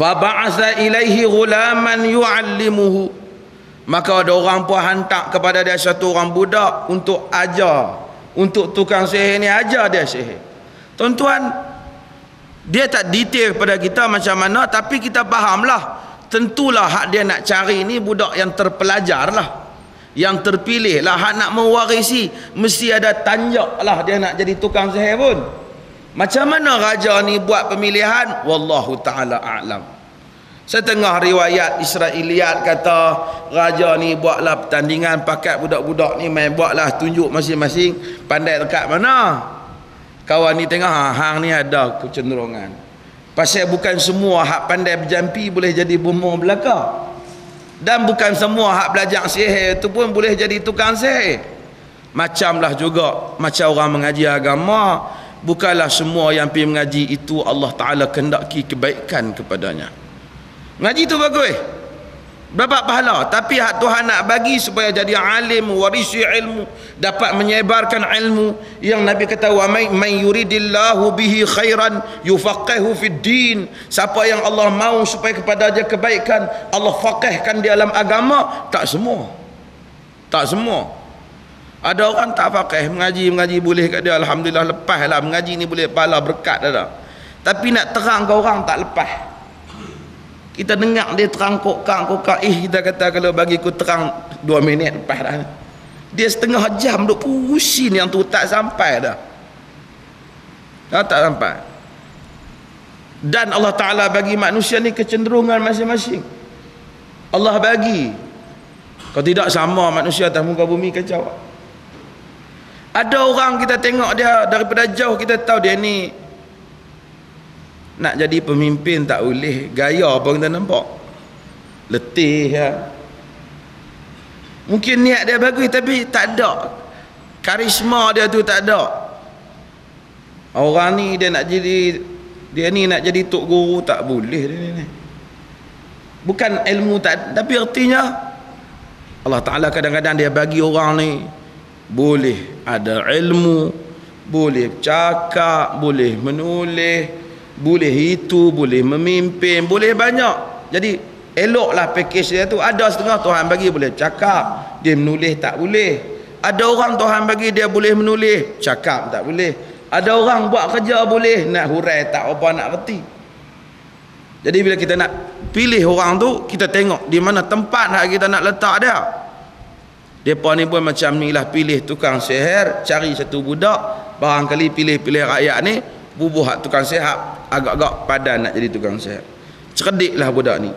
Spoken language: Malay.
fa ba'atha ilaihi ghulaman yu'allimuhu. Maka ada orang pun hantar kepada dia satu orang budak untuk ajar. Untuk tukang sihir ni ajar dia sihir. Tuan-tuan dia tak detail kepada kita macam mana tapi kita fahamlah tentulah hak dia nak cari ni budak yang terpelajar lah yang terpilih lah hak nak mewarisi mesti ada tanjak lah dia nak jadi tukang sihir pun macam mana raja ni buat pemilihan? Wallahu ta'ala a'lam. Setengah riwayat Israeliat kata raja ni buatlah pertandingan pakat budak-budak ni main buatlah tunjuk masing-masing pandai dekat mana. Kawan ni tengah ha, hang ni ada kecenderungan. Pasal bukan semua hak pandai berjampi boleh jadi bumbu belaka. Dan bukan semua hak belajar sihir tu pun boleh jadi tukang sihir. Macamlah juga macam orang mengaji agama bukanlah semua yang pergi mengaji itu Allah Ta'ala kendaki kebaikan kepadanya. Mengaji itu bagus. Berapa pahala. Tapi hak Tuhan nak bagi supaya jadi alim warisi ilmu dapat menyebarkan ilmu yang Nabi kata wa man yuridillahu bihi khairan yufaqihu fid din. Siapa yang Allah mau supaya kepada dia kebaikan Allah faqihkan di dalam agama tak semua. Tak semua ada orang tak pakai mengaji mengaji boleh kat dia alhamdulillah lepas lah mengaji ni boleh pahala berkat dah. Tapi nak terang ke orang tak lepas. Kita dengar dia terang kokang kokang eh kita kata kalau bagi ku terang 2 minit lepas dah. Dia setengah jam duk pusing yang tu tak sampai dah. Dah tak sampai. Dan Allah Taala bagi manusia ni kecenderungan masing-masing. Allah bagi. Kalau tidak sama manusia atas muka bumi kacau ada orang kita tengok dia daripada jauh kita tahu dia ni nak jadi pemimpin tak boleh. Gaya apa kita nampak. Letih ya. Mungkin niat dia bagus tapi tak ada. Karisma dia tu tak ada. Orang ni dia nak jadi dia ni nak jadi tok guru tak boleh dia ni. Bukan ilmu tak tapi artinya Allah Ta'ala kadang-kadang dia bagi orang ni boleh ada ilmu boleh cakap boleh menulis boleh itu boleh memimpin boleh banyak. Jadi eloklah package dia tu. Ada setengah Tuhan bagi boleh cakap dia menulis tak boleh. Ada orang Tuhan bagi dia boleh menulis cakap tak boleh. Ada orang buat kerja boleh nak hurai tak apa nak reti. Jadi bila kita nak pilih orang tu kita tengok di mana tempat nak kita nak letak dia Depa ni pun macam ni lah pilih tukang seher, cari satu budak, barangkali pilih-pilih rakyat ni, bubuh tukang seher, agak-agak padan nak jadi tukang seher. Cerdiklah budak ni.